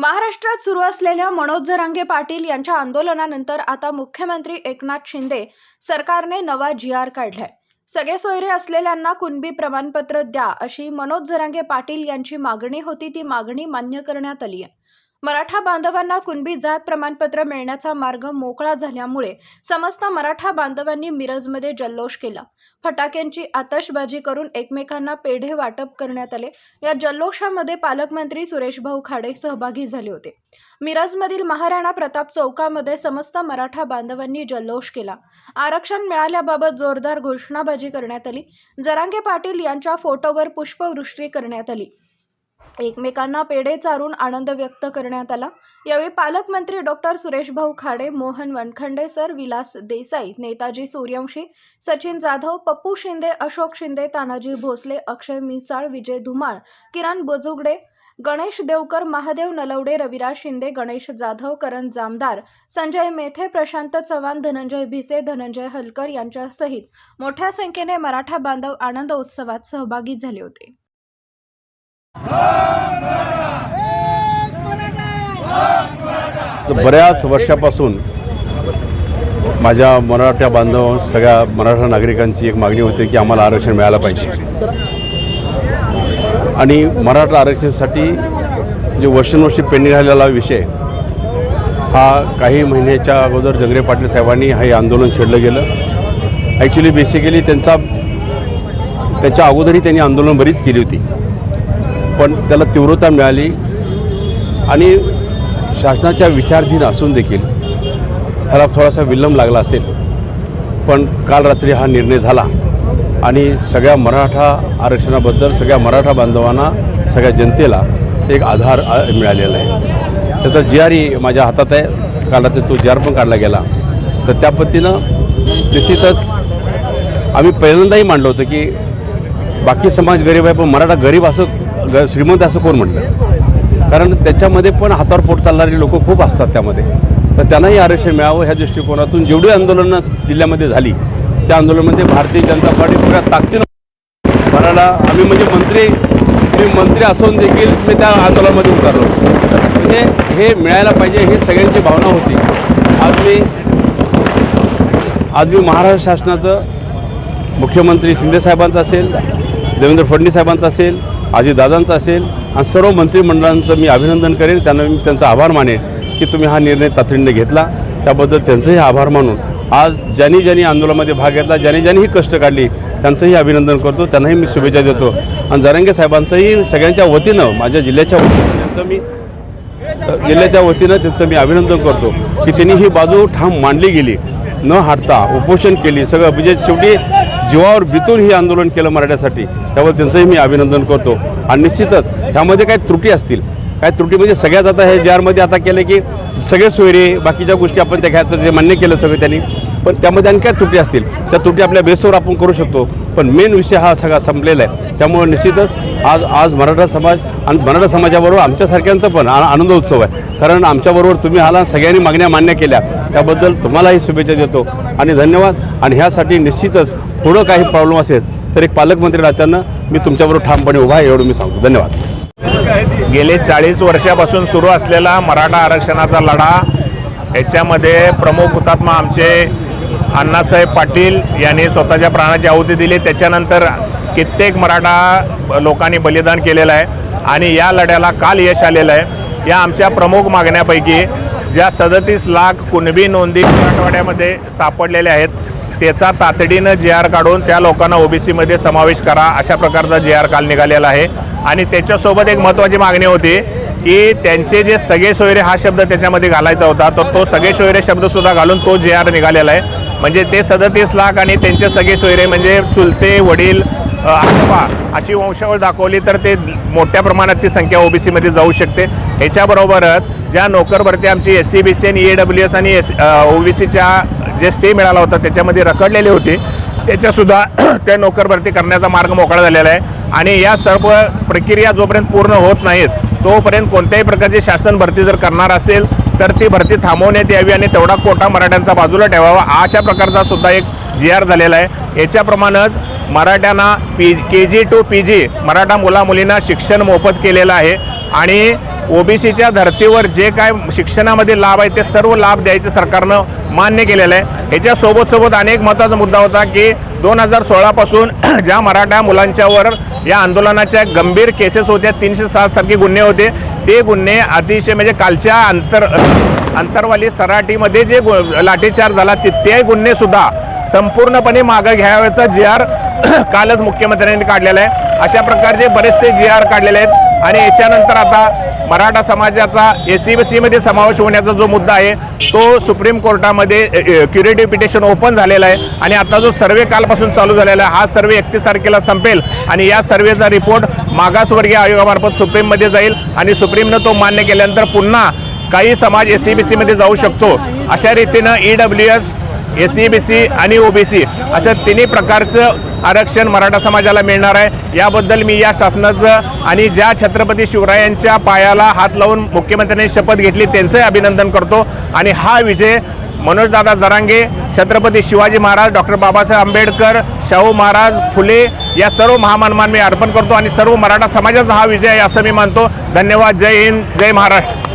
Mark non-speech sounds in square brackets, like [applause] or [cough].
महाराष्ट्रात सुरू असलेल्या मनोज जरांगे पाटील यांच्या आंदोलनानंतर आता मुख्यमंत्री एकनाथ शिंदे सरकारने नवा जी आर काढलाय. सगळे सोयरे असलेल्यांना कुणबी प्रमाणपत्र द्या अशी मनोज जरांगे पाटील यांची मागणी होती ती मागणी मान्य करण्यात आली आहे. मराठा बांधवांना कुणबी जात प्रमाणपत्र मिळण्याचा मार्ग मोकळा झाल्यामुळे समस्त मराठा बांधवांनी मिरजमध्ये जल्लोष केला. फटाक्यांची आतषबाजी करून एकमेकांना पेढे वाटप करण्यात आले. या जल्लोषामध्ये पालकमंत्री सुरेशभाऊ खाडे सहभागी झाले होते. मिरजमधील महाराणा प्रताप चौकामध्ये समस्त मराठा बांधवांनी जल्लोष केला. आरक्षण मिळाल्याबाबत जोरदार घोषणाबाजी करण्यात आली. जरांगे पाटील यांच्या फोटोवर पुष्पवृष्टी करण्यात आली. एकमेकांना पेढे चारून आनंद व्यक्त करण्यात आला. यावेळी पालकमंत्री डॉक्टर सुरेशभाऊ खाडे मोहन वनखंडे सर विलास देसाई नेताजी सूर्यवंशी सचिन जाधव पप्पू शिंदे अशोक शिंदे तानाजी भोसले अक्षय मिसाळ विजय धुमाळ किरण बोजुगडे गणेश देवकर महादेव नलवडे रविराज शिंदे गणेश जाधव करण जामदार संजय मेथे प्रशांत चव्हाण धनंजय भिसे धनंजय हलकर यांच्यासहित मोठ्या संख्येने मराठा बांधव आनंद उत्सवात सहभागी झाले होते. बऱ्याच वर्षापासून माझ्या मराठा बांधव सगळ्या मराठा नागरिकांची एक मागणी होती की आम्हाला आरक्षण मिळालं पाहिजे. आणि मराठा आरक्षणासाठी जे वर्षानुवर्षी पेंडिंग राहिलेला विषय हा काही महिन्याच्या अगोदर जंगरे पाटील साहेबांनी हे आंदोलन छेडलं गेलं. ॲक्च्युली बेसिकली त्यांचा त्याच्या अगोदरही त्यांनी आंदोलन बरीच केली होती. पण त्याला तीव्रता मिळाली आणि शासनाच्या विचारधीन असून देखील ह्याला थोडासा विलंब लागला असेल. पण काल रात्री हा निर्णय झाला आणि सगळ्या मराठा आरक्षणाबद्दल सगळ्या मराठा बांधवांना सगळ्या जनतेला एक आधार मिळालेला आहे. त्याचा जी आर ई माझ्या हातात आहे. काल रात्री तो जी आर पण काढला गेला. तर त्या पद्धतीनं निश्चितच आम्ही पहिल्यांदाही मांडलं होतं की बाकी समाज गरीब आहे पण मराठा गरीब असं ग श्रीमंत असं कोण म्हटलं कारण त्याच्यामध्ये पण हातावर पोट चालणारी लोक खूप असतात त्यामध्ये. तर त्यांनाही आरक्षण मिळावं ह्या दृष्टिकोनातून. जेवढी आंदोलनं जिल्ह्यामध्ये झाली त्या आंदोलनामध्ये भारतीय जनता पार्टी पुऱ्या ताकदीनं भरायला आम्ही म्हणजे मंत्री मी मंत्री असून देखील मी त्या आंदोलनामध्ये उतरलो. म्हणजे हे मिळायला पाहिजे ही सगळ्यांची भावना होती. आज मी आज मी महाराष्ट्र शासनाचं मुख्यमंत्री शिंदेसाहेबांचं असेल देवेंद्र फडणवीस साहेबांचं असेल अजितदादांचं असेल आणि सर्व मंत्रिमंडळांचं मी अभिनंदन करेन. त्यांना मी त्यांचा आभार मानेन की तुम्ही हा निर्णय तातडीने घेतला. त्याबद्दल त्यांचंही आभार मानून आज ज्यांनी ज्यांनी आंदोलनामध्ये भाग घेतला ज्यांनी ज्यांनी ही कष्ट काढली त्यांचंही अभिनंदन करतो. त्यांनाही मी शुभेच्छा देतो. आणि जरांगे साहेबांचंही सगळ्यांच्या वतीनं माझ्या जिल्ह्याच्या वतीनं त्यांचं मी जिल्ह्याच्या वतीनं त्यांचं मी अभिनंदन करतो की त्यांनी ही बाजू ठाम मांडली गेली. न हाडता उपोषण केली. सगळं म्हणजे शेवटी जीवावर बितून हे आंदोलन केलं मराठ्यासाठी. त्यामुळे त्यांचंही मी अभिनंदन करतो. आणि निश्चितच ह्यामध्ये काही त्रुटी असतील. काय त्रुटी म्हणजे सगळ्याच आता हे ज्यामध्ये आता केलं की सगळे सोयरे बाकीच्या गोष्टी आपण त्या घ्यायचं जे मान्य केलं सगळं त्यांनी. पण त्यामध्ये आणखी काय त्रुटी असतील. त्या त्रुटी आपल्या बेसवर आपण करू शकतो. पण मेन विषय हा सगळा संपलेला आहे. त्यामुळे निश्चितच आज आज मराठा समाज आणि मराठा समाजाबरोबर आमच्यासारख्यांचा पण आ- आनंद उत्सव आहे. कारण आमच्याबरोबर तुम्ही आला सगळ्यांनी मागण्या मान्य केल्या. त्याबद्दल तुम्हालाही शुभेच्छा देतो आणि धन्यवाद. आणि ह्यासाठी निश्चितच पुढं काही प्रॉब्लेम असेल तर एक पालकमंत्री नात्यानं मी तुमच्याबरोबर ठामपणे उभा आहे एवढं मी सांगतो. धन्यवाद. गेले चाळीस वर्षापासून सुरू असलेला मराठा आरक्षणाचा लढा याच्यामध्ये प्रमुख हुतात्मा आमचे अण्णासाहेब पाटील यांनी स्वतःच्या प्राणाची आहुती दिली. त्याच्यानंतर कित्येक मराठा लोकांनी बलिदान केलेलं आहे. आणि या लढ्याला काल यश आलेलं आहे. या आमच्या प्रमुख मागण्यापैकी ज्या सदतीस लाख कुणबी नोंदी मराठवाड्यामध्ये सापडलेल्या आहेत त्याचा तातडीनं जे आर काढून त्या लोकांना ओबीसीमध्ये समावेश करा अशा प्रकारचा जे आर काल निघालेला आहे. आणि त्याच्यासोबत एक महत्त्वाची मागणी होती की त्यांचे जे सगळे सोयरे हा शब्द त्याच्यामध्ये घालायचा होता तर तो सगळे सोयरे शब्दसुद्धा घालून तो जे आर निघालेला आहे. म्हणजे ते सदतीस लाख आणि त्यांचे सगळे सोयरे म्हणजे चुलते वडील आजोबा अशी वंशावळ दाखवली तर ते मोठ्या प्रमाणात ती संख्या ओबीसीमध्ये जाऊ शकते. ह्याच्याबरोबरच ज्या नोकर भरती आमची एस सी बी सी आणि ए डब्ल्यू एस आणि एस ओबीसीच्या जे स्टे मिळाला होता त्याच्यामध्ये रखडलेली होती. त्याच्यासुद्धा [clears throat] त्या नोकर भरती करण्याचा मार्ग मोकळा झालेला आहे. आणि या सर्व प्रक्रिया जोपर्यंत पूर्ण होत नाहीत तोपर्यंत कोणत्याही प्रकारची शासन भरती जर करणार असेल तर ती भरती थांबवण्यात यावी आणि तेवढा कोटा मराठ्यांचा बाजूला ठेवावा अशा प्रकारचा सुद्धा एक जी आर झालेला आहे. याच्याप्रमाणेच मराठ्यांना P K G to P G Maratha मुला मुलींना शिक्षण मोफत केलेलं आहे. आणि ओबीसीच्या धर्तीवर जे काय शिक्षणामध्ये लाभ आहे ते सर्व लाभ द्यायचं सरकारनं मान्य केलेलं आहे. ह्याच्यासोबत सोबत अनेक महत्त्वाचा मुद्दा होता की दोन हजार सोळापासून [clears throat] ज्या मराठा मुलांच्यावर या आंदोलनाच्या गंभीर केसेस होत्या तीनशे सात सारखे गुन्हे होते. ते गुन्हे अतिशय म्हणजे कालच्या अंतर अंतरवाली सराटीमध्ये जे गु लाठीचार्ज झाला ते ते गुन्हेसुद्धा संपूर्णपणे मागं घ्यावयाचा जी आर [clears throat] कालच मुख्यमंत्र्यांनी काढलेला आहे. अशा प्रकारचे बरेचसे जी आर काढलेले आहेत. आणि याच्यानंतर आता मराठा समाजाचा एस सी बी सीमध्ये समावेश होण्याचा जो मुद्दा आहे तो सुप्रीम कोर्टामध्ये क्युरेटिव्ह पिटिशन ओपन झालेला आहे. आणि आता जो सर्वे कालपासून चालू झालेला आहे हा सर्वे एकतीस तारखेला संपेल. आणि या सर्वेचा रिपोर्ट मागासवर्गीय आयोगामार्फत सुप्रीममध्ये जाईल. आणि सुप्रीमनं तो मान्य केल्यानंतर पुन्हा काही समाज एस सी बी सीमध्ये जाऊ शकतो. अशा रीतीनं E W S S B C C आणि ओबीसी अशा तिन्ही प्रकारचं आरक्षण मराठा समाजाला मिळणार आहे. याबद्दल मी या शासनाचं आणि ज्या छत्रपती शिवरायांच्या पायाला हात लावून मुख्यमंत्र्यांनी शपथ घेतली त्यांचंही अभिनंदन करतो. आणि हा विजय मनोजदादा जरांगे छत्रपती शिवाजी महाराज डॉक्टर बाबासाहेब आंबेडकर शाहू महाराज फुले या सर्व महामानमान मी अर्पण करतो. आणि सर्व मराठा समाजाचा हा विजय आहे असं मी मानतो. धन्यवाद. जय हिंद. जय महाराष्ट्र.